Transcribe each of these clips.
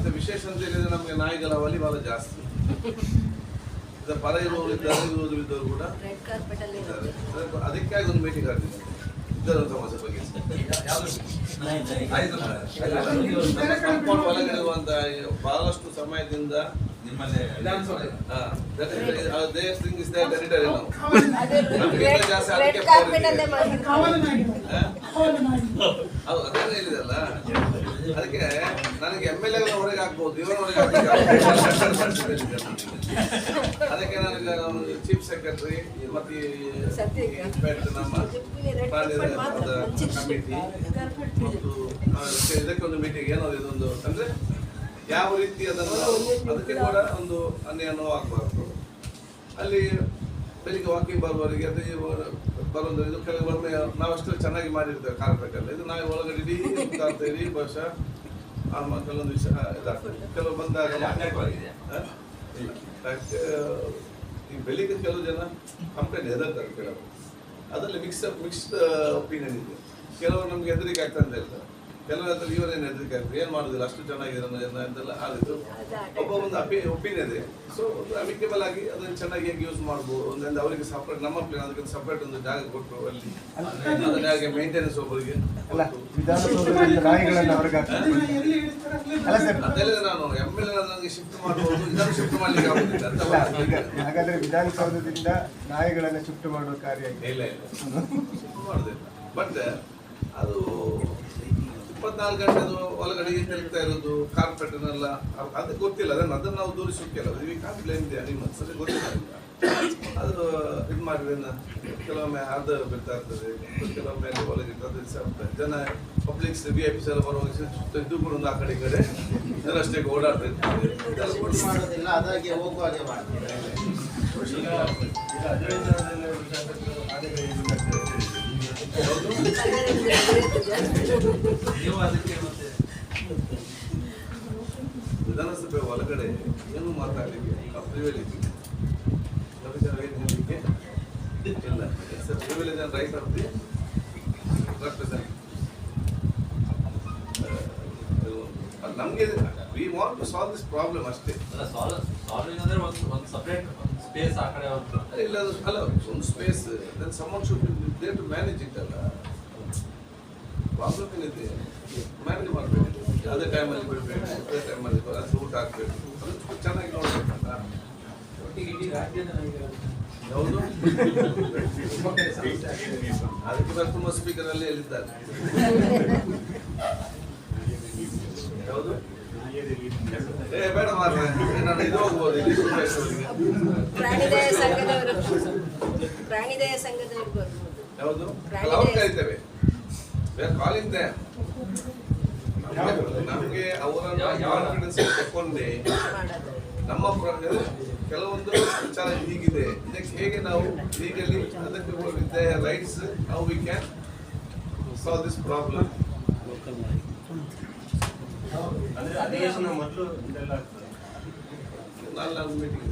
ಮತ್ತೆ ವಿಶೇಷ ಅಂತ ಹೇಳಿದ್ರೆ ನಮಗೆ ನಾಯಿಗಳ ವಾಲಿಬಾಲ ಜಾಸ್ತಿ ಪರ ಇರುವವರು ಇದ್ದಾರೆ ಇರುವುದು ಇದ್ದವರು ಕೂಡ ಅದಕ್ಕೆ- ಅದಕ್ಕಾಗಿ ಒಂದು ಮೀಟಿಂಗ್ ಆಗ್ತದೆ ಇದರ ಸಮಸ್ಯೆ ಬಗ್ಗೆ ಬಹಳಷ್ಟು ಸಮಯದಿಂದ ನಿಮ್ಮಲ್ಲೇ ರೆಡ್ ಕಾರ್ಪೆಟ್ ಅಲ್ಲೇ ಮಾಡಿದ್ರು ಹೌದು ಅದೇನು ಹೇಳಿದಲ್ಲ ಅದಕ್ಕೆ ನನಗೆ ಎಂ ಎಲ್ ಎಗಳ ಹೊರಗೆ ಹಾಕ್ಬೋದು ಇವರ ಹೊರಗೆ ಹಾಕ್ಲಿಕ್ಕೆ ಅದಕ್ಕೆ ನನಗೆ ಚೀಫ್ ಸೆಕ್ರೆಟರಿ ಮತ್ತೆ ನಮ್ಮ ಕಮಿಟಿ ಮತ್ತು ಆ, ಇದಕ್ಕೆ ಒಂದು ಮೀಟಿಂಗ್ ಏನೋ ಇದೊಂದು ಅಂದ್ರೆ ಯಾವ ರೀತಿ ಅದನ್ನು ಅದಕ್ಕೆ ಕೂಡ ಒಂದು ಅನ್ಯಾಯ ನೋವಾಗಬಾರ್ದು ಅಲ್ಲಿ ಬೆಳಿಗ್ಗೆ ವಾಕಿಂಗ್ ಬರುವವರಿಗೆ ಅದು ಬರೋದು ಇದು ಕೆಲವೊಮ್ಮೆ ನಾವಷ್ಟು ಚೆನ್ನಾಗಿ ಮಾಡಿರ್ತೇವೆ ಎಲ್ಲ. ಇದು ನಾವು ಒಳಗಡೆ ಇಡೀ ಸುತ್ತಾಡ್ತಾ ಇಡೀ ಬಹುಶಃ ಆಮ ಕೆಲವೊಂದು ವಿಷಯ ಇದಾಗ್ತದೆ ಕೆಲವು ಬಂದಾಗ ಈ ಬೆಳಿಗ್ಗೆ ಕೆಲವು ಜನ ಕಂಪ್ಲೇಂಟ್ ಹೆದರ್ತಾರೆ ಕೆಲವರು. ಅದರಲ್ಲಿ ಮಿಕ್ಸ್ ಮಿಕ್ಸ್ಡ್ ಒಪಿನಿಯನ್ ಇದೆ. ಕೆಲವರು ನಮ್ಗೆ ಹೆದರಿಕೆ ಆಗ್ತಾ ಅಂತ ಹೇಳ್ತಾರೆ ಕೆಲವರು ಹತ್ರ ಇವರೇನು ಹೆದರಿಕೆ ಆಗ್ತದೆ ಏನು ಮಾಡೋದಿಲ್ಲ? ಅಷ್ಟು ಚೆನ್ನಾಗಿದೆ ಅಂತೆಲ್ಲ ಆಗಿತ್ತು ಒಬ್ಬ ಒಂದು ಅಪಿ ಒಪಿನಿಯನ್ ಇದೆ. ಸೊ ಒಂದು ಅಮಿಕೇಬಲ್ ಆಗಿ ಅದನ್ನು ಚೆನ್ನಾಗಿ ಹೇಗೆ ಯೂಸ್ ಮಾಡ್ಬೋದು? ಒಂದೊಂದು ಅವರಿಗೆ ಸಪ್ರೇಟ್ ನಮ್ಮ ಪ್ಲೇನ್ ಅದಕ್ಕೆ ಸಪ್ರೇಟ್ ಒಂದು ಜಾಗ ಕೊಟ್ಟು ಅಲ್ಲಿ ಅದನ್ನ ಹಾಗೆ ಮೇಂಟೆನೆನ್ಸ್ ಒಬ್ಬರಿಗೆ ಅಲ್ಲ ವಿಧಾನಸೌಧದಿಂದ ನಾಯಿಗಳನ್ನ ಹೊರಗೆ ಹಾಕ್ತಾರೆ ಅಲ್ಲ ಸರ್ ಅದೆಲ್ಲ ನಾನು ಎಂ ಎಲ್ ನನಗೆ ಶಿಫ್ಟ್ ಮಾಡ್ಬೋದು ಇದನ್ನು ಶಿಫ್ಟ್ ಮಾಡ್ಲಿಕ್ಕೆ ಆಗುದಿಲ್ಲ. ಅಂತ ಹಾಗಾದ್ರೆ ವಿಧಾನಸೌಧದಿಂದ ನಾಯಿಗಳನ್ನು ಶಿಫ್ಟ್ ಮಾಡುವ ಕಾರ್ಯ ಇಲ್ಲ ಇಲ್ಲ. ಶಿಫ್ಟ್ ಮಾಡುದಿಲ್ಲ. ಬಟ್ ಅದು ಇಪ್ಪತ್ನಾಲ್ಕು ಗಂಟೆ ಅದು ಒಳಗಡೆ ಹೇಳ್ತಾ ತಿರುಗ್ತಾ ಇರೋದು ಕಾರ್ಪೆಟ್ನೆಲ್ಲ ಅದು ಗೊತ್ತಿಲ್ಲ ಅದನ್ನ ಅದನ್ನ ನಾವು ದೂರಿಸೋಕೆ we blame the animals ಸರಿ ಗೊತ್ತಿಲ್ಲ. ಅದು ಇದು ಮಾಡಿದ್ರೆ ಕೆಲವೊಮ್ಮೆ ಅದು ಬಿಡ್ತಾ ಇರ್ತದೆ. ಕೆಲವೊಮ್ಮೆ ಅಲ್ಲಿ ಒಳಗೆ ಜನ ಪಬ್ಲಿಕ್ಸ್ ವಿ ಐ ಪಿಸ್ ಎಲ್ಲ ಬರುವಾಗ ಇದ್ದು ಇದು ಕೂಡ ಒಂದು ಆ ಕಡೆ ಈ ಕಡೆ. ಜನರಷ್ಟೇ ಓಡಾಡ್ತಾ ಇರ್ತಾರೆ. ವಿಧಾನಸಭೆ ಒಳಗಡೆ ಏನು ಮಾತಾಡಲಿಕ್ಕೆ ಹೇಳಲಿಕ್ಕೆ ಇಲ್ಲ. Sir privilege and right of the represent ನಮಗೆ we want to solve this problem ಅಷ್ಟೇ. ಸಾಲ್ವಿಂಗ್ ಅಂದ್ರೆ ಒಂದು ಒಂದು ಸಪ್ರೇಟ್ ಸ್ಪೇಸ್ ಆ ಕಡೆ ಇಲ್ಲ ಅಲ್ಲ ಒಂದು space then someone should there to manage it ಅಲ್ಲ. ಪ್ರಾಬ್ಲಮ್ ಏನಿದೆ ಮ್ಯಾನೇಜ್ ಮಾಡಬೇಕು ಅದೇ ಟೈಮಲ್ಲಿ ಬಿಡಬೇಕು ಅದೇ ಟೈಮಲ್ಲಿ ಅದು ಊಟ ಆಗಬೇಕು ಅದು ಚೆನ್ನಾಗಿ ನೋಡ್ಬೇಕಲ್ಲ. ಒಟ್ಟಿಗೆ ಇಡೀ ರಾಜ್ಯದ ಯಾವುದು ಅದಕ್ಕೆ ತುಂಬ ಸ್ಪೀಕರ್ ಅಲ್ಲಿ ಹೇಳಿದ್ದಾರೆ. ಯಾವುದು? ಏ ಬೇಡ ಮಾರ್ರೆ. ನಾನು ಇದು ಹೋಗ್ಬೋದು ಇಲ್ಲಿ. ಪ್ರಾಣಿದಯ ಸಂಘದವರು. ಪ್ರಾಣಿದಯ ಸಂಘದವರು ಯಾವುದು? ಅವ್ರು ಕರಿತೇವೆ ಕಾಲಿಂಗ್ ದೇ ನಮಗೆ ಅವರನ್ನ ಕಾನ್ಫಿಡೆನ್ಸ್ ತಕೊಂಡೆ ನಮ್ಮ ಕೆಲವೊಂದು ವಿಚಾರ ಹೀಗಿದೆ. ಇದಕ್ಕೆ ಹೇಗೆ ನಾವು ಲೀಗಲಿ ಅದಕ್ಕೆ with rights how we can solve this problem ಅಂದ್ರೆ ಅಧಿವೇಶನ ಮೊದಲು ಇದೆಲ್ಲ ನಾನು ಮೀಟಿಂಗ್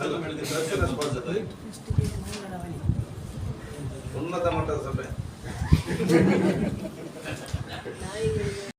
ಅಲ್ಲ पूर्ण टमाटर सगळं